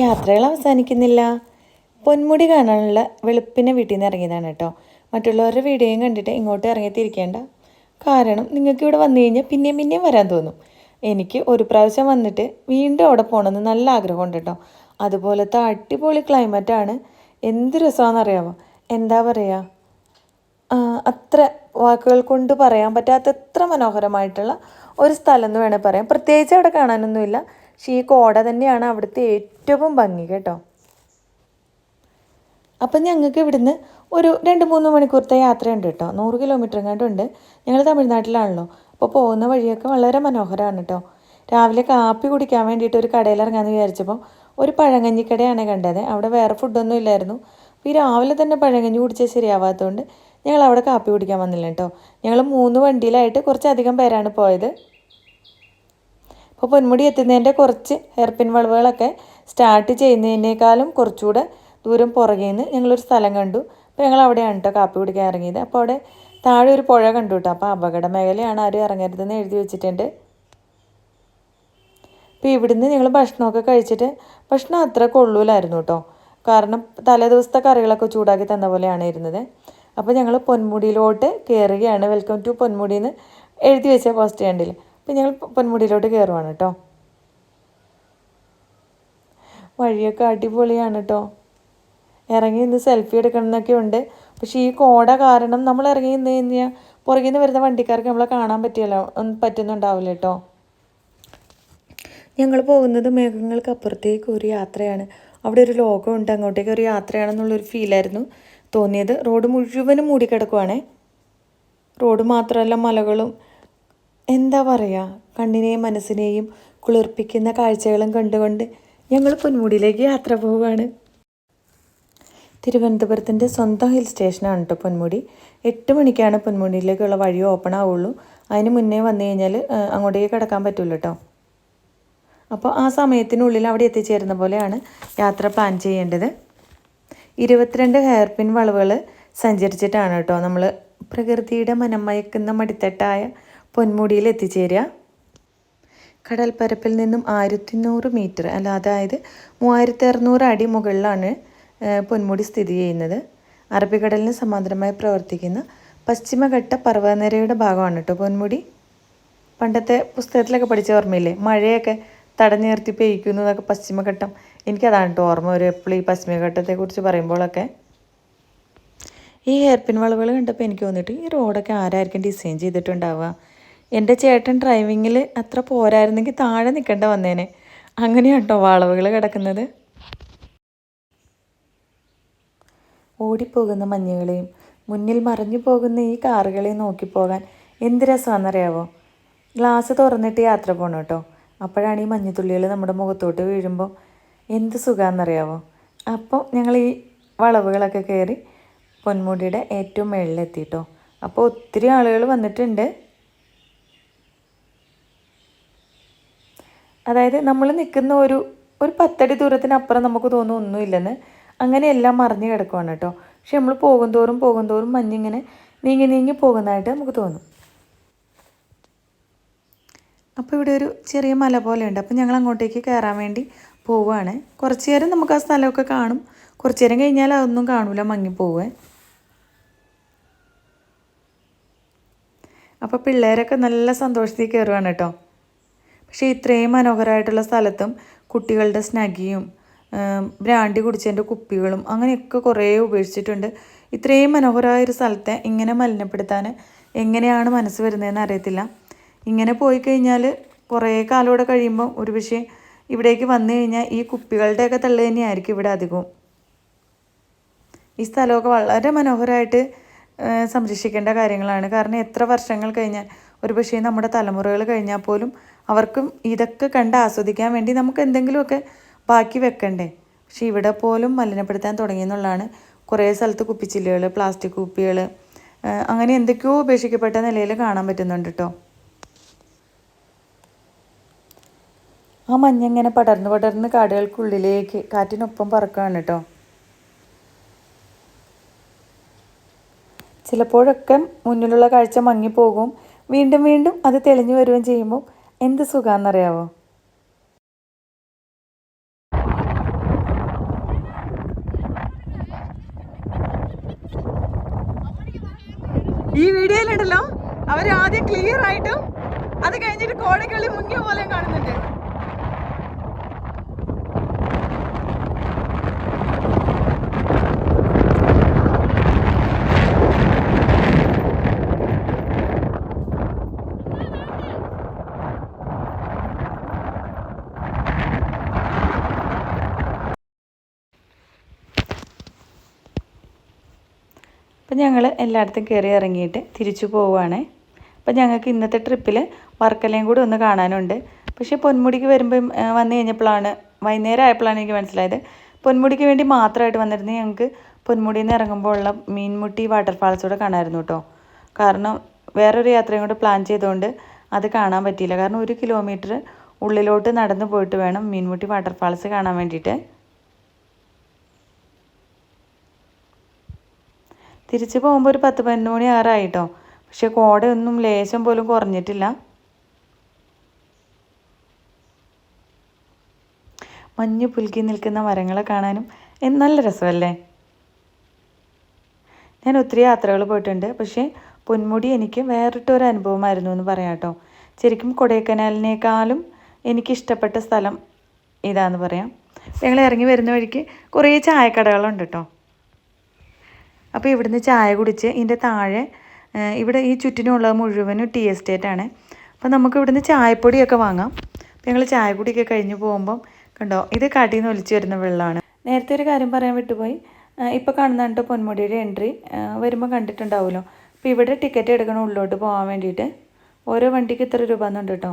യാത്രകൾ അവസാനിക്കുന്നില്ല. പൊന്മുടി കാണാനുള്ള വെളുപ്പിനെ വീട്ടിൽ നിന്ന് ഇറങ്ങിയതാണ് കേട്ടോ. മറ്റുള്ളവരുടെ വീഡിയോയും കണ്ടിട്ട് ഇങ്ങോട്ട് ഇറങ്ങിത്തിരിക്കേണ്ട കാരണം നിങ്ങൾക്ക് ഇവിടെ വന്നു കഴിഞ്ഞാൽ പിന്നെയും പിന്നെയും വരാൻ തോന്നും. എനിക്ക് ഒരു പ്രാവശ്യം വന്നിട്ട് വീണ്ടും അവിടെ പോകണമെന്ന് നല്ല ആഗ്രഹമുണ്ട് കേട്ടോ. അതുപോലത്തെ അടിപൊളി ക്ലൈമറ്റാണ് എന്ത് രസമാണെന്നറിയാമോ? എന്താ പറയുക? അത്ര വാക്കുകൾ കൊണ്ട് പറയാൻ പറ്റാത്ത എത്ര മനോഹരമായിട്ടുള്ള ഒരു സ്ഥലം എന്ന് വേണേൽ പറയാം. പ്രത്യേകിച്ച് അവിടെ കാണാനൊന്നുമില്ല. പക്ഷേ ഈ കോട തന്നെയാണ് അവിടുത്തെ ഏറ്റവും ഭംഗി കേട്ടോ. അപ്പം ഞങ്ങൾക്ക് ഇവിടുന്ന് ഒരു രണ്ട് മൂന്ന് മണിക്കൂറത്തെ യാത്രയുണ്ട് കേട്ടോ. നൂറ് കിലോമീറ്റർ എങ്ങാണ്ട് ഉണ്ട്. ഞങ്ങൾ തമിഴ്നാട്ടിലാണല്ലോ. അപ്പോൾ പോകുന്ന വഴിയൊക്കെ വളരെ മനോഹരമാണ് കേട്ടോ. രാവിലെ കാപ്പി കുടിക്കാൻ വേണ്ടിയിട്ട് ഒരു കടയിൽ ഇറങ്ങാമെന്ന് വിചാരിച്ചപ്പോൾ ഒരു പഴങ്കഞ്ഞിക്കടയാണ് കണ്ടത്. അവിടെ വേറെ ഫുഡൊന്നും ഇല്ലായിരുന്നു. അപ്പോൾ ഈ രാവിലെ തന്നെ പഴങ്കഞ്ഞി കുടിച്ചാൽ ശരിയാവാത്തതുകൊണ്ട് ഞങ്ങൾ അവിടെ കാപ്പി കുടിക്കാൻ വന്നില്ല കേട്ടോ. ഞങ്ങൾ മൂന്ന് വണ്ടിയിലായിട്ട് കുറച്ചധികം പേരാണ് പോയത്. അപ്പോൾ പൊന്മുടി എത്തുന്നതിന്റെ കുറച്ച് ഹെയർപിൻ വളവുകളൊക്കെ സ്റ്റാർട്ട് ചെയ്യുന്നതിനേക്കാളും കുറച്ചുകൂടെ ദൂരം പുറകെ നിന്ന് ഞങ്ങളൊരു സ്ഥലം കണ്ടു. അപ്പോൾ ഞങ്ങൾ അവിടെയാണ് കേട്ടോ കാപ്പി കുടിക്കാൻ ഇറങ്ങിയത്. അപ്പോൾ അവിടെ താഴെ ഒരു പുഴ കണ്ടു കേട്ടോ അപ്പോൾ അപകട മേഖലയാണ് ആരും ഇറങ്ങരുതെന്ന് എഴുതി വെച്ചിട്ടുണ്ട്. അപ്പോൾ ഇവിടുന്ന് ഞങ്ങൾ ഭക്ഷണമൊക്കെ കഴിച്ചിട്ട് ഭക്ഷണം അത്ര കൊള്ളൂലായിരുന്നു കേട്ടോ കാരണം തലേ ദിവസത്തെ കറികളൊക്കെ ചൂടാക്കി തന്ന പോലെയാണ് ഇരുന്നത്. അപ്പോൾ ഞങ്ങൾ പൊന്മുടിയിലോട്ട് കയറുകയാണ് വെൽക്കം ടു പൊന്മുടി എന്ന് എഴുതി വെച്ച പോസ്റ്റ് സ്റ്റാൻഡിൽ അപ്പോൾ ഞങ്ങൾ പൊന്മുടിയിലോട്ട് കയറുവാണ് കേട്ടോ വഴിയൊക്കെ അടിപൊളിയാണ് കേട്ടോ ഇറങ്ങി നിന്ന് സെൽഫി എടുക്കണം എന്നൊക്കെ ഉണ്ട്. പക്ഷേ ഈ കോട കാരണം നമ്മൾ ഇറങ്ങി നിന്ന് കഴിഞ്ഞാൽ പുറകിൽ നിന്ന് വരുന്ന വണ്ടിക്കാർക്ക് നമ്മളെ കാണാൻ പറ്റിയല്ലോ പറ്റുന്നുണ്ടാവില്ല കേട്ടോ ഞങ്ങൾ പോകുന്നത് മേഘങ്ങൾക്ക് അപ്പുറത്തേക്ക് ഒരു യാത്രയാണ്. അവിടെ ഒരു ലോകമുണ്ട്. അങ്ങോട്ടേക്ക് ഒരു യാത്രയാണെന്നുള്ളൊരു ഫീലായിരുന്നു തോന്നിയത് റോഡ് മുഴുവനും മൂടിക്കിടക്കുവാണേ. റോഡ് മാത്രമല്ല മലകളും എന്താ പറയുക കണ്ണിനെയും മനസ്സിനെയും കുളിർപ്പിക്കുന്ന കാഴ്ചകളും കണ്ടുകൊണ്ട് ഞങ്ങൾ പൊന്മുടിയിലേക്ക് യാത്ര പോവുകയാണ്. തിരുവനന്തപുരത്തിന്റെ സ്വന്തം ഹിൽ സ്റ്റേഷനാണ് കേട്ടോ പൊന്മുടി. എട്ട് മണിക്കാണ് പൊന്മുടിയിലേക്കുള്ള വഴി ഓപ്പൺ ആവുള്ളൂ. അതിന് മുന്നേ വന്നു കഴിഞ്ഞാൽ അങ്ങോട്ടേക്ക് കിടക്കാൻ പറ്റില്ല കേട്ടോ. അപ്പോൾ ആ സമയത്തിനുള്ളിൽ അവിടെ എത്തിച്ചേരുന്ന പോലെയാണ് യാത്ര പ്ലാൻ ചെയ്യേണ്ടത്. ഇരുപത്തിരണ്ട് ഹെയർപിൻ വളവുകൾ സഞ്ചരിച്ചിട്ടാണ് കേട്ടോ നമ്മൾ പ്രകൃതിയുടെ മനമയക്കുന്ന മടിത്തട്ടായ പൊന്മുടിയിൽ എത്തിച്ചേരുക കടൽപ്പരപ്പിൽ നിന്നും ആയിരത്തി നൂറ് മീറ്റർ അല്ല അതായത് മൂവായിരത്തി അറുന്നൂറ് അടി മുകളിലാണ് പൊന്മുടി സ്ഥിതി ചെയ്യുന്നത്. അറബിക്കടലിന് സമാന്തരമായി പ്രവർത്തിക്കുന്ന പശ്ചിമഘട്ട പർവതനിരയുടെ ഭാഗമാണ് കേട്ടോ പൊന്മുടി. പണ്ടത്തെ പുസ്തകത്തിലൊക്കെ പഠിച്ച ഓർമ്മയില്ലേ? മഴയൊക്കെ തടഞ്ഞു നിർത്തി പെയ്ക്കുന്നു എന്നൊക്കെ പശ്ചിമഘട്ടം. എനിക്കതാണ് കേട്ടോ ഓർമ്മ ഒരു എപ്പോഴും ഈ പശ്ചിമഘട്ടത്തെക്കുറിച്ച് പറയുമ്പോഴൊക്കെ. ഈ ഹെയർപിൻ വളവുകൾ കണ്ടപ്പോൾ എനിക്ക് തോന്നിയിട്ട് ഈ റോഡൊക്കെ ആരായിരിക്കും ഡിസൈൻ ചെയ്തിട്ടുണ്ടാവുക? എന്റെ ചേട്ടൻ ഡ്രൈവിങ്ങിൽ അത്ര പോരായിരുന്നെങ്കിൽ താഴെ നിൽക്കേണ്ട വന്നേനെ. അങ്ങനെയാട്ടോ വളവുകൾ കിടക്കുന്നത്. ഓടിപ്പോകുന്ന മഞ്ഞുകളെയും മുന്നിൽ മറഞ്ഞു പോകുന്ന ഈ കാറുകളെയും നോക്കിപ്പോകാൻ എന്ത് രസമാണെന്നറിയാവോ? ഗ്ലാസ് തുറന്നിട്ട് യാത്ര പോകണം കേട്ടോ. അപ്പോഴാണ് ഈ മഞ്ഞുതുള്ളികൾ നമ്മുടെ മുഖത്തോട്ട് വീഴുമ്പോൾ എന്ത് സുഖമാണെന്നറിയാവോ? അപ്പോൾ ഞങ്ങൾ ഈ വളവുകളൊക്കെ കയറി പൊന്മുടിയുടെ ഏറ്റവും മുകളിലെത്തിയിട്ടോ അപ്പോൾ ഒത്തിരി ആളുകൾ വന്നിട്ടുണ്ട്. അതായത് നമ്മൾ നിൽക്കുന്ന ഒരു ഒരു പത്തടി ദൂരത്തിനപ്പുറം നമുക്ക് തോന്നും ഒന്നുമില്ലെന്ന്. അങ്ങനെ എല്ലാം മറിഞ്ഞ് കിടക്കുവാണ് കേട്ടോ. പക്ഷെ നമ്മൾ പോകും തോറും പോകും തോറും മഞ്ഞിങ്ങനെ നീങ്ങി നീങ്ങി പോകുന്നതായിട്ട് നമുക്ക് തോന്നും. അപ്പോൾ ഇവിടെ ഒരു ചെറിയ മല പോലെ ഉണ്ട് അപ്പോൾ ഞങ്ങൾ അങ്ങോട്ടേക്ക് കയറാൻ വേണ്ടി പോവുകയാണ്. കുറച്ച് നേരം നമുക്ക് ആ സ്ഥലമൊക്കെ കാണും. കുറച്ച് നേരം കഴിഞ്ഞാൽ അതൊന്നും മങ്ങി മങ്ങിപ്പോവേ അപ്പോൾ പിള്ളേരൊക്കെ നല്ല സന്തോഷത്തിൽ കയറുവാണ് കേട്ടോ. പക്ഷേ ഇത്രയും മനോഹരമായിട്ടുള്ള സ്ഥലത്തും കുട്ടികളുടെ സ്നഗിയും ബ്രാൻഡി കുടിച്ചതിന്റെ കുപ്പികളും അങ്ങനെയൊക്കെ കുറേ ഉപേക്ഷിച്ചിട്ടുണ്ട്. ഇത്രയും മനോഹരമായ ഒരു സ്ഥലത്തെ ഇങ്ങനെ മലിനപ്പെടുത്താൻ എങ്ങനെയാണ് മനസ്സ് വരുന്നതെന്ന് അറിയത്തില്ല. ഇങ്ങനെ പോയി കഴിഞ്ഞാൽ കുറേ കാലം കഴിയുമ്പോൾ ഒരു പക്ഷേ ഇവിടേക്ക് വന്നു കഴിഞ്ഞാൽ ഈ കുപ്പികളുടെയൊക്കെ തള്ളു തന്നെയായിരിക്കും ഇവിടെ അധികവും. ഈ സ്ഥലമൊക്കെ വളരെ മനോഹരമായിട്ട് സംരക്ഷിക്കേണ്ട കാര്യങ്ങളാണ്. കാരണം എത്ര വർഷങ്ങൾ കഴിഞ്ഞാൽ ഒരു പക്ഷേ നമ്മുടെ തലമുറകൾ കഴിഞ്ഞാൽ പോലും അവർക്കും ഇതൊക്കെ കണ്ട് ആസ്വദിക്കാൻ വേണ്ടി നമുക്ക് എന്തെങ്കിലുമൊക്കെ ബാക്കി വെക്കണ്ടേ? പക്ഷേ ഇവിടെ പോലും മലിനപ്പെടുത്താൻ തുടങ്ങിയെന്നുള്ളതാണ് കുറേ സ്ഥലത്ത് കുപ്പിച്ചില്ലുകൾ പ്ലാസ്റ്റിക് കുപ്പികൾ അങ്ങനെ എന്തൊക്കെയോ ഉപേക്ഷിക്കപ്പെട്ട നിലയിൽ കാണാൻ പറ്റുന്നുണ്ട് കേട്ടോ. ആ മഞ്ഞിങ്ങനെ പടർന്ന് പടർന്ന് കാടുകൾക്കുള്ളിലേക്ക് കാറ്റിനൊപ്പം പറക്കുകയാണ് കേട്ടോ. ചിലപ്പോഴൊക്കെ മുന്നിലുള്ള കാഴ്ച മങ്ങിപ്പോകും. വീണ്ടും വീണ്ടും അത് തെളിഞ്ഞു വരുകയും ചെയ്യുമ്പോൾ എന്ത് സുഖമാണെന്നറിയാവോ ഈ വീഡിയോയിലുണ്ടല്ലോ അവർ ആദ്യം ക്ലിയർ ആയിട്ടും അത് കഴിഞ്ഞിട്ട് കോടിക്കളി മുങ്ങിയ പോലെ കാണുന്നുണ്ട്. അപ്പം ഞങ്ങൾ എല്ലായിടത്തും കയറി ഇറങ്ങിയിട്ട് തിരിച്ചു പോവുകയാണ് അപ്പം ഞങ്ങൾക്ക് ഇന്നത്തെ ട്രിപ്പിൽ വർക്കലയും കൂടി ഒന്ന് കാണാനുണ്ട്. പക്ഷേ പൊന്മുടിക്ക് വരുമ്പം വന്നു കഴിഞ്ഞപ്പോഴാണ് വൈകുന്നേരം ആയപ്പോഴാണ് എനിക്ക് മനസ്സിലായത്. പൊന്മുടിക്ക് വേണ്ടി മാത്രമായിട്ട് വന്നിരുന്നത് ഞങ്ങൾക്ക് പൊന്മുടിയിൽ നിന്ന് ഇറങ്ങുമ്പോൾ ഉള്ള മീൻമുട്ടി വാട്ടർഫാൾസ് കൂടെ കാണാമായിരുന്നു കേട്ടോ. കാരണം വേറൊരു യാത്രയും കൂടെ പ്ലാൻ ചെയ്തുകൊണ്ട് അത് കാണാൻ പറ്റിയില്ല. കാരണം ഒരു കിലോമീറ്റർ ഉള്ളിലോട്ട് നടന്നു പോയിട്ട് വേണം മീൻമുട്ടി വാട്ടർഫാൾസ് കാണാൻ വേണ്ടിയിട്ട്. തിരിച്ചു പോകുമ്പോൾ ഒരു പത്ത് പതിനൊന്ന് മണി ആറായിട്ടോ? പക്ഷെ കോടയൊന്നും ലേശം പോലും കുറഞ്ഞിട്ടില്ല. മഞ്ഞ് പുൽകി നിൽക്കുന്ന മരങ്ങളെ കാണാനും നല്ല രസമല്ലേ? ഞാൻ ഒത്തിരി യാത്രകൾ പോയിട്ടുണ്ട്. പക്ഷേ പൊന്മുടി എനിക്ക് വേറിട്ടൊരു അനുഭവമായിരുന്നു എന്ന് പറയാം കേട്ടോ. ശരിക്കും കൊടൈക്കനാലിനേക്കാളും എനിക്കിഷ്ടപ്പെട്ട സ്ഥലം ഇതാന്ന് പറയാം. ഞങ്ങൾ ഇറങ്ങി വരുന്ന വഴിക്ക് കുറേ ചായക്കടകളുണ്ട് കേട്ടോ. അപ്പോൾ ഇവിടുന്ന് ചായ കുടിച്ച് ഇതിന്റെ താഴെ ഇവിടെ ഈ ചുറ്റിനുള്ളത് മുഴുവനും ടീ എസ്റ്റേറ്റ് ആണ്. അപ്പോൾ നമുക്ക് ഇവിടുന്ന് ചായപ്പൊടിയൊക്കെ വാങ്ങാം. അപ്പോൾ ഞങ്ങൾ ചായപ്പൊടിയൊക്കെ കഴിഞ്ഞ് പോകുമ്പം കണ്ടോ ഇത് കാട്ടിൽ നിന്ന് ഒലിച്ച് വരുന്ന വെള്ളമാണ് നേരത്തെ ഒരു കാര്യം പറയാൻ വിട്ടുപോയി. ഇപ്പോൾ കാണുന്നുണ്ട് പൊന്മുടിയുടെ എൻട്രി. വരുമ്പോൾ കണ്ടിട്ടുണ്ടാവുമല്ലോ. അപ്പോൾ ഇവിടെ ടിക്കറ്റ് എടുക്കണം ഉള്ളിലോട്ട് പോകാൻ വേണ്ടിയിട്ട് ഓരോ വണ്ടിക്ക് ഇത്ര രൂപ എന്നുണ്ട് കേട്ടോ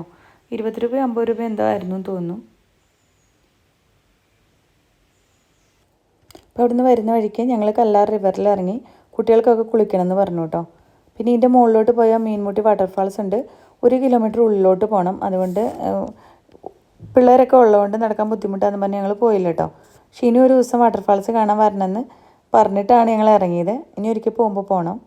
ഇരുപത് രൂപ അമ്പത് രൂപ എന്തോ ആയിരുന്നു തോന്നുന്നു. അപ്പോൾ അവിടുന്ന് വരുന്ന വഴിക്ക് ഞങ്ങൾ കല്ലാർ റിവറിൽ ഇറങ്ങി കുട്ടികൾക്കൊക്കെ കുളിക്കണം എന്ന് പറഞ്ഞു കേട്ടോ പിന്നെ ഇതിന്റെ മുകളിലോട്ട് പോയാൽ മീൻമുട്ടി വാട്ടർഫാൾസ് ഉണ്ട്. ഒരു കിലോമീറ്റർ ഉള്ളിലോട്ട് പോകണം അതുകൊണ്ട് പിള്ളേരൊക്കെ ഉള്ളതുകൊണ്ട് നടക്കാൻ ബുദ്ധിമുട്ടാന്ന് പറഞ്ഞ് ഞങ്ങൾ പോയില്ല കേട്ടോ പക്ഷേ ഇനി ഒരു ദിവസം വാട്ടർഫാൾസ് കാണാൻ വരണമെന്ന് പറഞ്ഞിട്ടാണ് ഞങ്ങൾ ഇറങ്ങിയത്. ഇനി ഒരിക്കൽ പോകുമ്പോൾ പോകണം